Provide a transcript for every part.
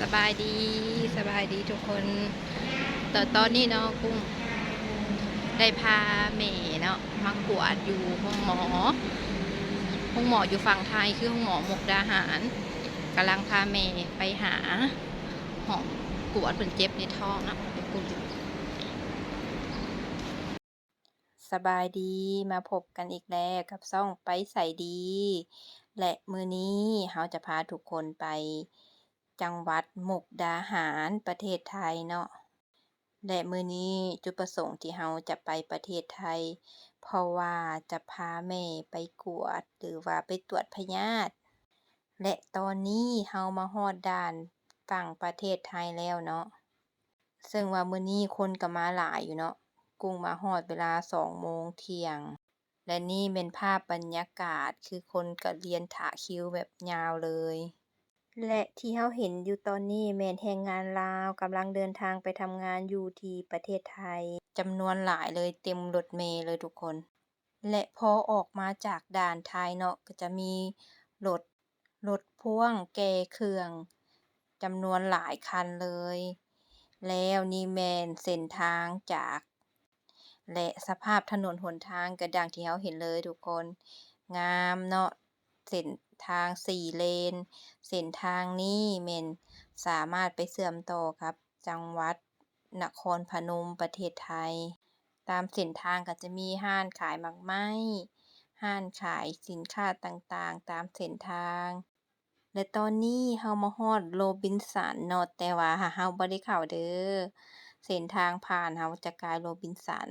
สบายดีสบายดีทุกคนแตอนตอนนี้เนาะกุ้งได้พาเมย์เนาะมากวดอยู่ห้องหมอห้องหมออยู่ฝั่งไทยคือห้องหมอหมกดาหารกำลังพาเมย์ไปหาห้องกวดเป็นเจ็บในท้องเนะเดี๋ยวกุ้งสบายดีมาพบกันอีกแล้วกับซ่องไปใส่ดี และมือนี้เราจะพาทุกคนไป จังหวัดมุกดาหารประเทศไทยเนาะและมื้อนี้จุดประสงค์ที่เราจะไปประเทศไทย เพราะว่าจะพาแม่ไปกวด หรือว่าไปตรวจพยาธิและตอนนี้เรามาฮอดด่านฝั่งประเทศไทยแล้วเนาะซึ่งว่ามื้อนี้คนก็มาหลายอยู่เนาะกุ้งมาฮอดเวลา2โมงเที่ยง และนี่เป็นภาพบรรยากาศคือคนก็เรียนถาคิวแบบยาวเลย และที่เราเห็นอยู่ตอนนี้แม่นแรงงานลาวกำลังเดินทางไปทำงานอยู่ที่ประเทศไทยจำนวนหลายเลยเต็มรถเมล์เลยทุกคน และพอออกมาจากด่านไทยเนาะก็จะมีรถรถพ่วงแก่เครื่องจำนวนหลายคันเลย แล้วนี่แมนเส้นทางจาก และสภาพถนนหนทางก็ดังที่เราเห็นเลยทุกคน งามเนาะเส้น ทางสี่เลน เส้นทางนี้แม่นสามารถไปเชื่อมต่อกับ จังหวัดนครพนมประเทศไทย ตามเส้นทางก็จะมีร้านขายหมากไม้ร้านขายสินค้าต่างๆ ตามเส้นทาง และตอนนี้เรามาฮอดโรบินสันเนาะแต่ว่าเราบ่ได้เข้าเด้อเส้นทางผ่านเราจะกลายโรบินสัน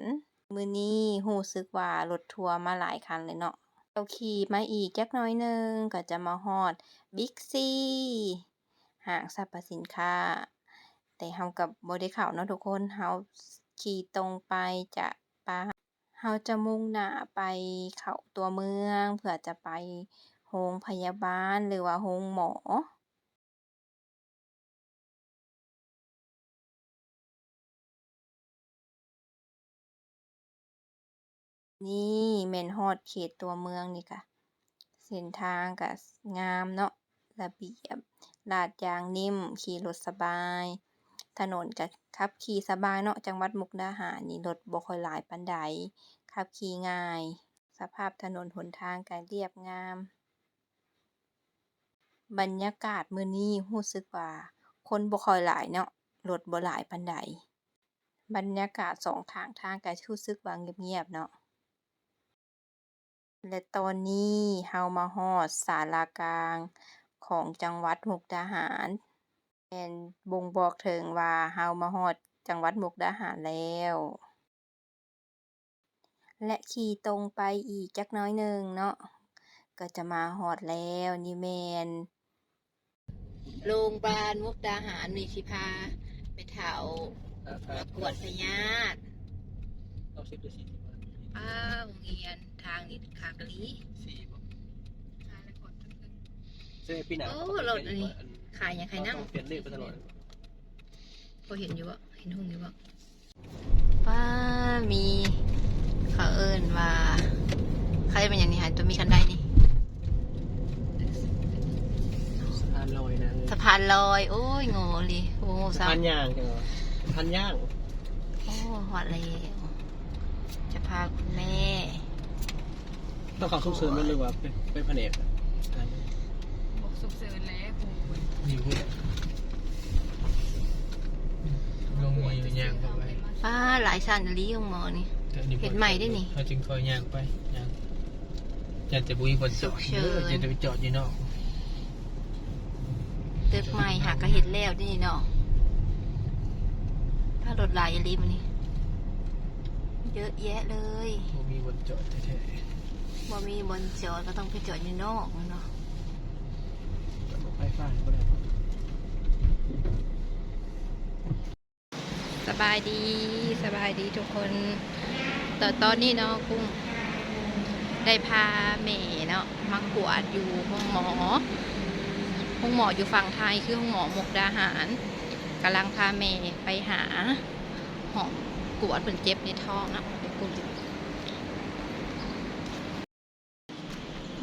มื้อนี้รู้สึกว่ารถทัวร์มาหลายคันเลยเนาะ เราขี่มาอีกจักน้อยหนึ่งก็จะมาฮอดบิ๊กซีห้างสรรพสินค้า แต่เฮากับ่ได้เข้าเนาะทุกคนเราขี่ตรงไปจะปาเราจะมุ่งหน้าไปเข้าตัวเมือง เพื่อจะไปโรงพยาบาลหรือว่าโรงหมอ นี่แม่นฮอดเขตตัวเมืองนี่ค่ะเส้นทางก็งามเนาะ ระเบียบ ลาดยางนิ่ม ขี่รถสบาย ถนนก็ขับขี่สบายเนาะ จังหวัดมุกดาหารนี่รถบ่ค่อยหลายปานใด ขับขี่ง่าย สภาพถนนหนทางก็เรียบงาม บรรยากาศมื้อนี้รู้สึกว่าคนบ่ค่อยหลายเนาะ รถบ่หลายปานใด บรรยากาศสองข้างทางก็รู้สึกว่าเงียบๆเนาะ และตอนนี้เรามาฮอดศาลากลางของจังหวัดมุกดาหาร แม่นบ่งบอกถึงว่าเรามาฮอดจังหวัดมุกดาหารแล้ว และขี่ตรงไปอีกจักหน้อยหนึ่งเนาะ ก็จะมาฮอดแล้วนี่แม่นโรงบาลมุกดาหารนี่สิพาไปเฒ่ามากวดพยาธิ เอาสิบหรือสี่สิบอ้าวโรงเรียน ทางนี่คากะลีสี่บ่ซึ่งไอ้ปีหน้าโอ้รถอันนี้ขายหยังขายนั่งเปลี่ยนเลขไปตลอดพอเห็นอยู่บ่เห็นหุ่งอยู่บ่ป้ามีเขาเอิ้นว่าใครเป็นอย่างนี้หายตัวมีคันใดนี่สะพานลอยนะสะพานลอย โอ้ยโง่เลยโอ้สะสาพานย่างจังเหรอสะพานย่าง โอ้หอดเลยจะพาคุณแม่ ต้องเข้าทุกเสริมไหมหรือว่าไปไปแผนกบอกสุกเสริญแล้วครูนี่พูดลงมือย่างเข้าไปป้าหลายชั้นลีของหมอนี่เห็นใหม่ด้วยนี่ เขาจึงคอยย่างไปย่างอยากจะบุยบนจอดฉุกเฉินเอยากจะไปจอดอยู่นอกตึกใหม่หากก็เห็นแล้วนี่เนาะถ้ารถหลายอีหลีมันนี่เยอะแยะเลย บ่มีบนจอดแท้ บ่มีบนจอดก็ต้องไปจอดอยู่นอกเนาะไฟฟ้าก็ได้สบายดีสบายดีทุกคนตอนตอนนี้เนาะกุ้งได้พาเมย์เนาะมากวดอยู่ห้องหมอห้องหมออยู่ฝั่งไทยคือห้องหมอมกดาหารกำลังพาเมย์ไปหาห้องกวดเป็นเจ็บในท้องนะกุ้ง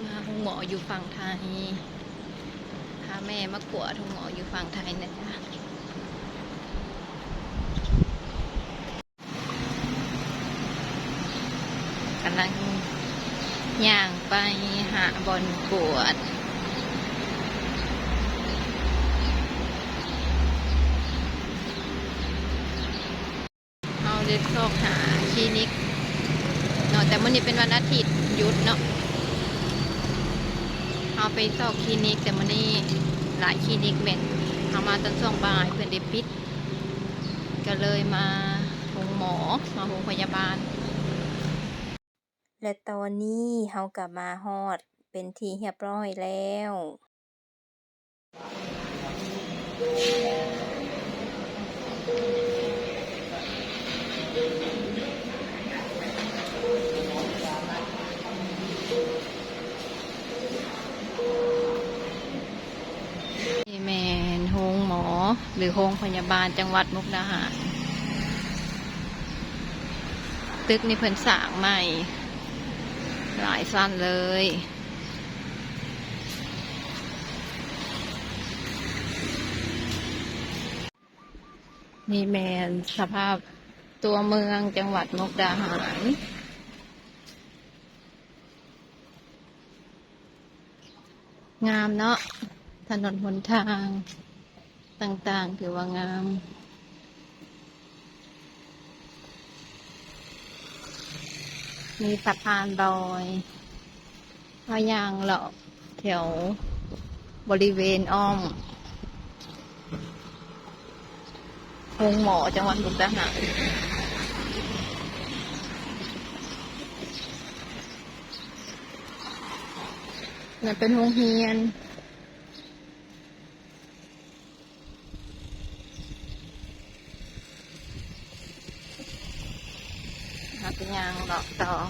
มาห้ ออยู่ฝั่งไทยพาแม่มะกัวทุ่งหมออยู่ฝั่งไทยนะจ๊ะกำลังย่างไปหาบอลกวดเอาเด็กซอกหาคลินิกเนาะแต่มื่อนี้เป็นวันอาทิตย์หยุดเนาะ เอาไปซอกคลินิกแต่มื่อนี้หลายคลินิกเหม็นเอามาตอนช่วงบ่ายเพื่อนได้ปิด ก็เลยมาโรงหมอมาโรงพยาบาล และตอนนี้เฮากลับมาฮอดเป็นทีเรียบร้อยแล้ว หรือโรงพยาบาลจังหวัดมุกดาหาร ตึกนี่เพิ่นสร้างใหม่ หลายสั้นเลยนี่แมนสภาพตัวเมืองจังหวัดมุกดาหาร งามเนาะถนนหนทาง ต่างๆ ถือว่างาม มีสะพานลอยพายางเหล่าแถวบริเวณอ้อมโรงหมอจังหวัดมุกดาหารนั่นเป็นโรงเรียน หาเป็นยาง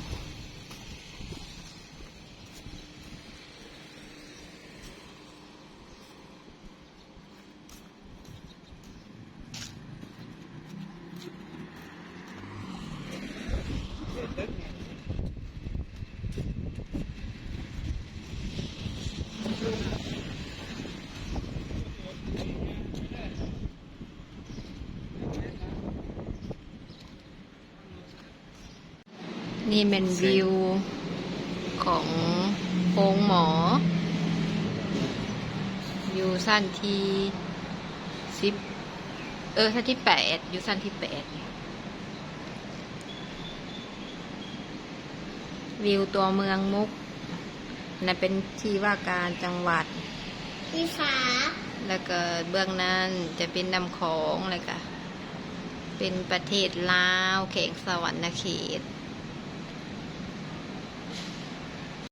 เลาะต่อนี่เป็นวิวของโรงหมอ อยู่สั้นที่สิบเออสั้นที่แปดอยู่สั้นที่แปดวิวตัวเมืองมุกนั่นเป็นที่ว่าการจังหวัดพี่ฟ้าแล้วก็เบื้องนั้นจะเป็นนำของเลยค่ะ เป็นประเทศลาวแข่งสวรรณเขต